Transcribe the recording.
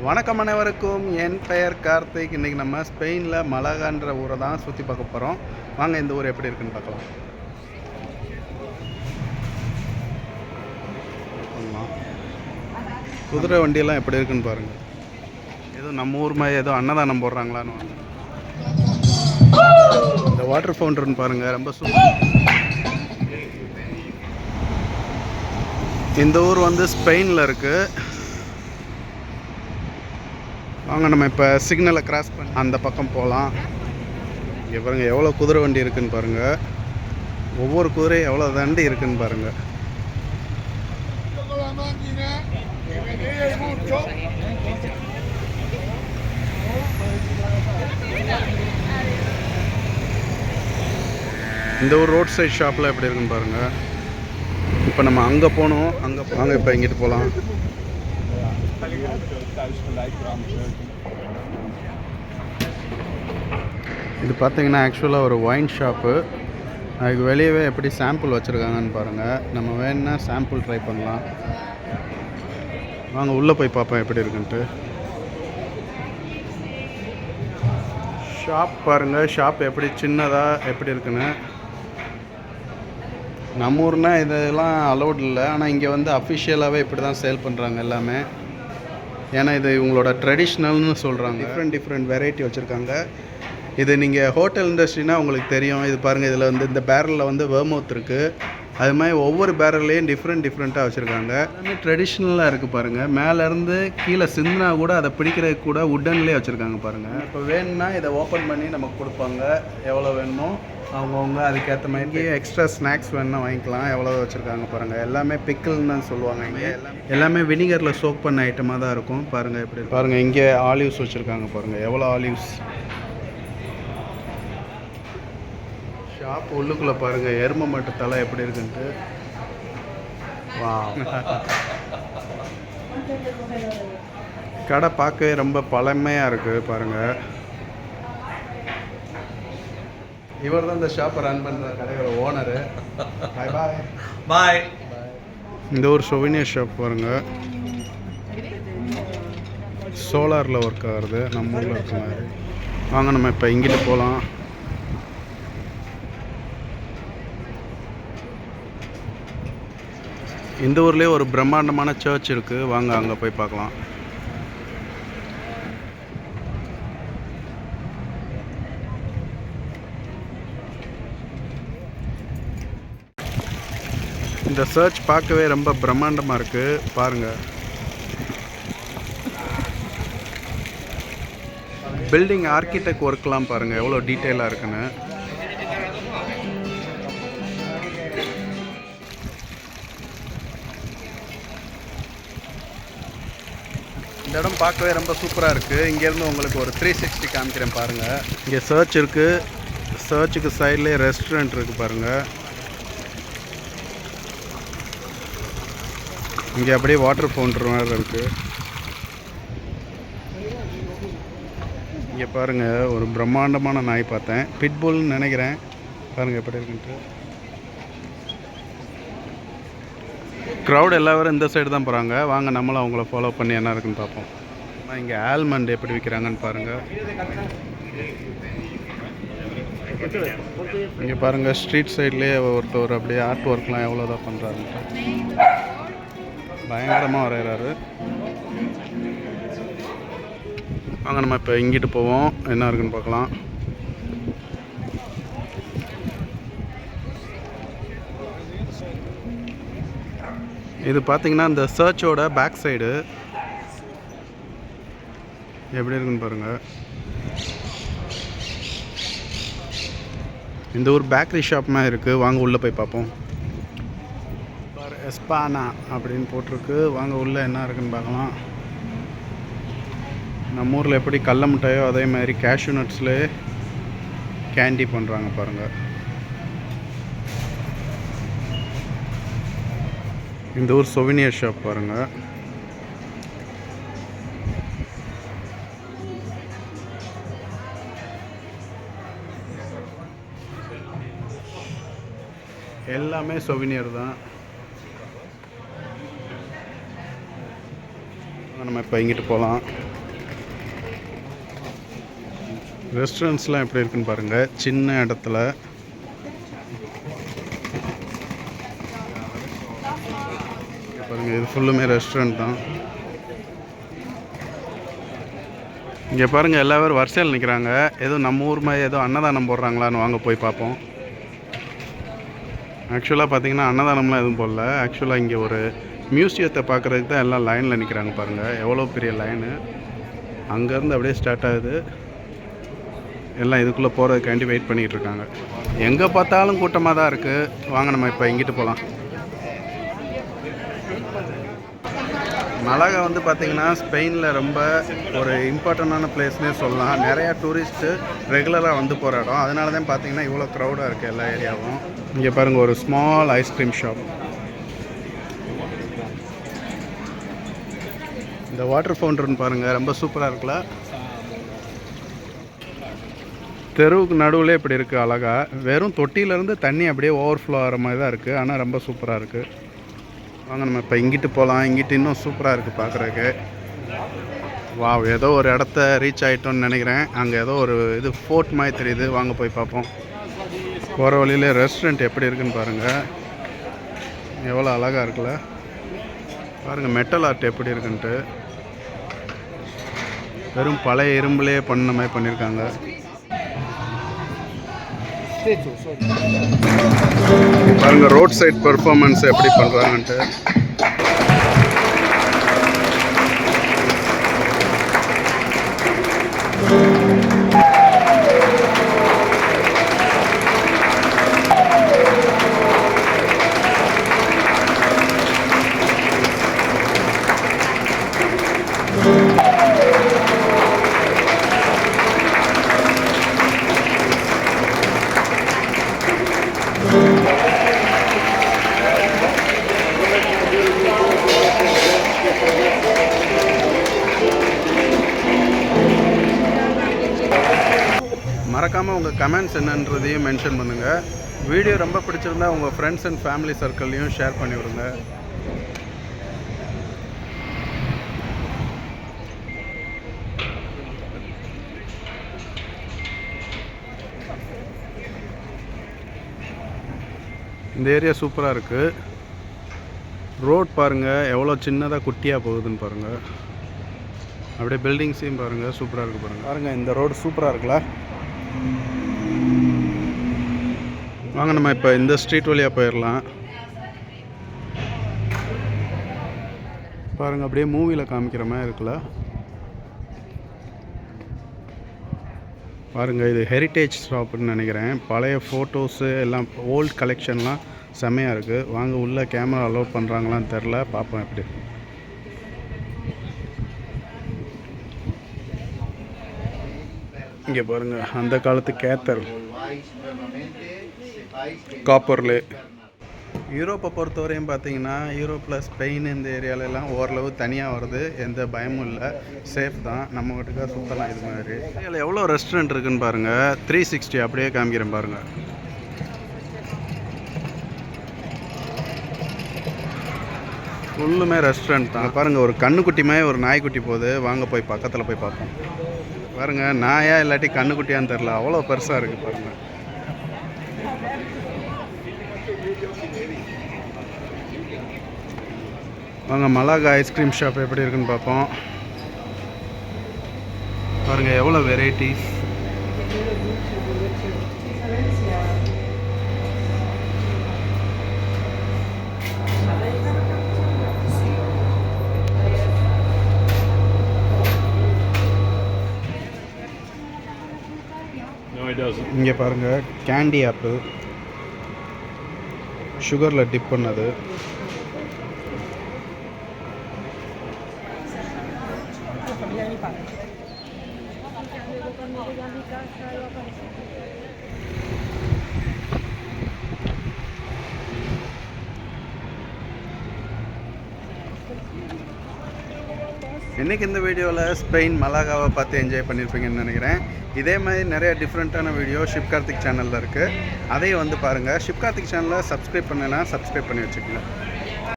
வணக்கம் அனைவருக்கும். என் பெயர் கார்த்திக். இன்றைக்கி நம்ம ஸ்பெயினில் மலகான்ற ஊரை தான் சுற்றி பார்க்க போகிறோம் வாங்க இந்த ஊர் எப்படி இருக்குன்னு பார்க்கலாம். ஆமாம் குதிரை வண்டியெல்லாம் எப்படி இருக்குன்னு பாருங்கள் ஏதோ நம்ம ஊர் மாதிரி ஏதோ அன்னதானம் போடுறாங்களான்னு இந்த வாட்டர் ஃபவுண்டன் பாருங்கள் ரொம்ப சூப்பர் இந்த ஊர் வந்து ஸ்பெயினில் இருக்குது வாங்க நம்ம இப்போ சிக்னலை கிராஸ் பண்ணி அந்த பக்கம் போகலாம் இங்கே பாருங்கள் எவ்வளோ குதிரை வண்டி இருக்குதுன்னு பாருங்கள் ஒவ்வொரு குதிரையும் எவ்வளோ தாண்டி இருக்குன்னு பாருங்கள் இந்த ஒரு ரோட் சைட் ஷாப்பில் எப்படி இருக்குன்னு பாருங்கள் இப்போ நம்ம அங்கே போகணும் அங்கே வாங்க இப்போ இங்கிட்டு போகலாம் இது பார்த்தீங்கன்னா ஆக்சுவலாக ஒரு ஒயின் ஷாப்பு அதுக்கு வெளியவே எப்படி சாம்பிள் வச்சுருக்காங்கன்னு பாருங்கள் நம்ம வேணுன்னா சாம்பிள் ட்ரை பண்ணலாம். வாங்க உள்ளே போய் பார்ப்போம் எப்படி இருக்குன்ட்டு. ஷாப் பாருங்கள் ஷாப் எப்படி சின்னதாக எப்படி இருக்குன்னு. நம்ம ஊர்னால் இதெல்லாம் அலௌட் இல்லை. ஆனால் இங்கே வந்து அஃபிஷியலாகவே இப்படி தான் சேல் பண்ணுறாங்க எல்லாமே. ஏன்னா இது இவங்களோட ட்ரெடிஷ்னல்னு சொல்கிறாங்க டிஃப்ரெண்ட் டிஃப்ரெண்ட் வெரைட்டி வச்சுருக்காங்க. இது நீங்கள் ஹோட்டல் இண்டஸ்ட்ரினா உங்களுக்கு தெரியும். இது பாருங்கள் இதில் வந்து இந்த பேரலில் வந்து வேர்மவுத் இருக்குது அது மாதிரி ஒவ்வொரு பேரல்லையும் டிஃப்ரெண்ட் டிஃப்ரெண்ட்டாக வச்சுருக்காங்க. எல்லாமே ட்ரெடிஷ்னலாக இருக்குது பாருங்கள் மேலேருந்து கீழே சிந்தினா கூட அதை பிடிக்கிறதுக்கு கூட உட்டன்லேயே வச்சுருக்காங்க பாருங்கள் இப்போ வேணும்னா இதை ஓப்பன் பண்ணி நமக்கு கொடுப்பாங்க. எவ்வளோ வேணுமோ அவங்கவுங்க அதுக்கேற்ற மாதிரி எக்ஸ்ட்ரா ஸ்நாக்ஸ் வேணுன்னா வாங்கிக்கலாம். எவ்வளோ வச்சுருக்காங்க பாருங்கள் எல்லாமே பிக்கிள்னு தான் சொல்லுவாங்க இங்கே. எல்லாமே வினிகரில் சோக் பண்ண ஐட்டமாக தான் இருக்கும். பாருங்கள் எப்படி பாருங்கள் இங்கே ஆலிவ்ஸ் வச்சுருக்காங்க பாருங்கள் எவ்வளோ ஆலிவ்ஸ் ஷாப் உள்ளுக்குள்ளே பாருங்கள் எரும மாட்டு தலை எப்படி இருக்குன்ட்டு. வா கடை பார்க்கவே ரொம்ப பழமையாக இருக்குது பாருங்கள் இவர் தான் இந்த ஷாப்பை ரன் பண்ணுற கடையோட ஓனரு பாய் பாய் பாய் இந்த ஒரு சொவினியர் ஷாப் பாருங்க. சோலாரில் ஒர்க் ஆகுறது நம்ம ஊரில் இருக்க மாதிரி. வாங்க நம்ம இப்போ இங்கிட்டு போகலாம் இந்த ஊர்லேயே ஒரு பிரம்மாண்டமான சர்ச் இருக்குது வாங்க அங்கே போய் பார்க்கலாம். இந்த சர்ச் பார்க்கவே ரொம்ப பிரம்மாண்டமாக இருக்குது பாருங்கள் பில்டிங் ஆர்கிடெக்ட் ஒர்க்லாம் பாருங்கள் எவ்வளோ டீட்டெயிலாக இருக்குன்னு. இந்த இடம் பார்க்கவே ரொம்ப சூப்பராக இருக்குது இங்கேருந்து உங்களுக்கு ஒரு த்ரீ சிக்ஸ்டி காமிக்கிறேன் பாருங்கள் இங்கே சர்ச் இருக்குது சர்ச்சுக்கு சைட்லேயே ரெஸ்டாரண்ட் இருக்குது பாருங்கள் இங்கே அப்படியே வாட்டர் ஃபவுண்டர் மாதிரி இருக்குது இங்கே பாருங்கள் ஒரு பிரம்மாண்டமான நாய் பார்த்தேன். பிட்புல்னு நினைக்கிறேன். பாருங்கள் எப்படி இருக்குன்ட்டு. க்ரௌட் எல்லாரும் இந்த சைடு தான் போகிறாங்க வாங்க நம்மளும் அவங்கள ஃபாலோ பண்ணி என்ன இருக்குன்னு பார்ப்போம். ஆனால் இங்கே ஆல்மண்ட் எப்படி விற்கிறாங்கன்னு பாருங்கள் இங்கே பாருங்கள் ஸ்ட்ரீட் சைட்லேயே ஒருத்தர் அப்படியே ஆர்ட் ஒர்க்லாம் எவ்வளோ தான் பண்ணுறாருன்ட்டு பயங்கரமாக வரைகிறாரு வாங்க நம்ம இப்போ இங்கிட்டு போவோம். என்ன இருக்குன்னு பார்க்கலாம். இது பார்த்தீங்கன்னா இந்த சர்ச்சோட பேக் சைடு எப்படி இருக்குன்னு பாருங்கள் இந்த ஊர் பேக்கரி ஷாப் மாதிரி இருக்குது வாங்க உள்ளே போய் பார்ப்போம். பாரு எஸ்பானா அப்படின்னு போட்டிருக்கு. வாங்க உள்ளே என்ன இருக்குன்னு பார்க்கலாம். நம்ம ஊரில் எப்படி கடல மிட்டாயோ அதே மாதிரி கேஷ்யூ நட்ஸ்லேயே கேண்டி பண்ணுறாங்க பாருங்கள் இந்த ஊர் சொவினியர் ஷாப் பாருங்கள் எல்லாமே சொவினியர் தான். நம்ம நம்ம இப்போ இங்கிட்டு போகலாம் ரெஸ்டாரண்ட்ஸ்லாம் எப்படி இருக்குன்னு பாருங்கள் சின்ன இடத்துல இங்க இது ஃபுல்லுமே ரெஸ்டாரண்ட் தான். இங்கே பாருங்கள் எல்லா பேரும் வரிசையில் நிற்கிறாங்க ஏதோ நம்ம ஊர் மாதிரி ஏதோ அன்னதானம் போடுறாங்களான்னு வாங்க போய் பார்ப்போம். ஆக்சுவலாக பார்த்தீங்கன்னா அன்னதானம்லாம் எதுவும் போடல. ஆக்சுவலாக இங்கே ஒரு மியூசியத்தை பார்க்குறதுக்கு தான் எல்லாம் லைனில் நிற்கிறாங்க பாருங்கள் எவ்வளோ பெரிய லைனு அங்கேருந்து அப்படியே ஸ்டார்ட் ஆகுது. எல்லாம் இதுக்குள்ளே போகிறதுக்காண்டி வெயிட் பண்ணிகிட்டு இருக்காங்க. எங்கே பார்த்தாலும் கூட்டமாக தான் இருக்குது வாங்க நம்ம இப்போ இங்கிட்டு போகலாம் மலாகா வந்து பார்த்திங்கன்னா ஸ்பெயினில் ரொம்ப ஒரு இம்பார்ட்டண்டான பிளேஸ்னே சொல்லலாம். நிறையா டூரிஸ்ட்டு ரெகுலராக வந்து போகிற இடம். அதனால தான் பார்த்தீங்கன்னா இவ்வளோ க்ரௌடாக இருக்குது எல்லா ஏரியாவும். இங்கே பாருங்கள் ஒரு ஸ்மால் ஐஸ்கிரீம் ஷாப் இந்த வாட்டர் ஃபவுண்டன் பாருங்கள் ரொம்ப சூப்பராக இருக்குல்ல? தெருவுக்கு நடுவில் இப்படி இருக்குது அழகா. வெறும் தொட்டியிலேருந்து தண்ணி அப்படியே ஓவர்ஃப்ளோ ஆகிற மாதிரி தான் இருக்குது ஆனால் ரொம்ப சூப்பராக இருக்குது வாங்க நம்ம இப்போ இங்கிட்டு போகலாம் இங்கிட்டு இன்னும் சூப்பராக இருக்குது பார்க்குறக்கு வாவ் ஏதோ ஒரு இடத்த ரீச் ஆகிட்டோன்னு நினைக்கிறேன். அங்கே ஏதோ ஒரு இது ஃபோர்ட் மாதிரி தெரியுது. வாங்க போய் பார்ப்போம். போகிற வழியில ரெஸ்டாரண்ட் எப்படி இருக்குன்னு பாருங்கள் எவ்வளோ அழகாக இருக்குல்ல. பாருங்கள் மெட்டல் ஆர்ட் எப்படி இருக்குன்ட்டு. வெறும் பழைய இரும்புலேயே பண்ண மாதிரி பண்ணியிருக்காங்க பாருங்க ரோட் சைட் பெர்ஃபார்மன்ஸ் எப்படி பண்ணுறாங்கன்ட்டு மறக்காமல் உங்கள் கமெண்ட்ஸ் என்னன்றதையும் மென்ஷன் பண்ணுங்கள் வீடியோ ரொம்ப பிடிச்சிருந்தா உங்கள் ஃப்ரெண்ட்ஸ் அண்ட் ஃபேமிலி சர்க்கிள்லையும் ஷேர் பண்ணி விடுங்க இந்த ஏரியா சூப்பராக இருக்குது ரோட் பாருங்கள் எவ்வளோ சின்னதாக குட்டியாக போகுதுன்னு பாருங்கள் அப்படியே பில்டிங்ஸையும் பாருங்கள் சூப்பராக இருக்குது பாருங்கள் பாருங்கள் இந்த ரோடு சூப்பராக இருக்குல்ல? வாங்க நம்ம இப்போ இந்த ஸ்ட்ரீட் வழியாக போயிடலாம் பாருங்கள் அப்படியே மூவியில் காமிக்கிற மாதிரி இருக்குல்ல. பாருங்கள் இது ஹெரிட்டேஜ் ஷாப்புன்னு நினைக்கிறேன். பழைய ஃபோட்டோஸு எல்லாம் ஓல்ட் கலெக்ஷன்லாம் செம்மையாக இருக்குது வாங்க உள்ளே கேமரா அலோவ் பண்ணுறாங்களான்னு தெரில பார்ப்போம் எப்படி இங்கே பாருங்கள் அந்த காலத்து கேத்தர் காப்பர்லே. யூரோப்பை பொறுத்தவரையும் பார்த்தீங்கன்னா யூரோப்பில் ஸ்பெயின் இந்த ஏரியாலெல்லாம் ஓரளவு தனியாக வருது. எந்த பயமும் இல்லை. சேஃப் தான். நம்ம வீட்டுக்காக சுற்றலாம் இது மாதிரி. இதில் எவ்வளோ ரெஸ்டாரண்ட் இருக்குன்னு பாருங்கள் த்ரீ சிக்ஸ்டி அப்படியே காமிக்கிறேன் பாருங்கள் ஃபுல்லுமே ரெஸ்டாரண்ட் தான். பாருங்கள் ஒரு கண்ணுக்குட்டி மாதிரி ஒரு நாய்க்குட்டி போகுது. வாங்க போய் பக்கத்தில் போய் பார்ப்போம். பாருங்கள் நாயா இல்லாட்டி கண்ணுக்குட்டியான்னு தெரில அவ்வளோ பெருசாக இருக்குது பாருங்கள் வாங்க மலாகா ஐஸ்கிரீம் ஷாப் எப்படி இருக்குன்னு பார்ப்போம். பாருங்கள் எவ்வளோ வெரைட்டிஸ். இங்கே பாருங்கள் கேண்டி ஆப்பிள் சுகரில் டிப் பண்ணது. இன்றைக்கி இந்த வீடியோவில் ஸ்பெயின் மலாகாவை பார்த்து என்ஜாய் பண்ணியிருப்பீங்கன்னு நினைக்கிறேன். இதே மாதிரி நிறைய டிஃப்ரெண்ட்டான வீடியோ ஷிப் கார்த்திக் சேனலில் இருக்குது அதையும் வந்து பாருங்கள் ஷிப் கார்த்திக் சேனலை சப்ஸ்கிரைப் பண்ணலைன்னா சப்ஸ்கிரைப் பண்ணி வச்சுக்கோங்க.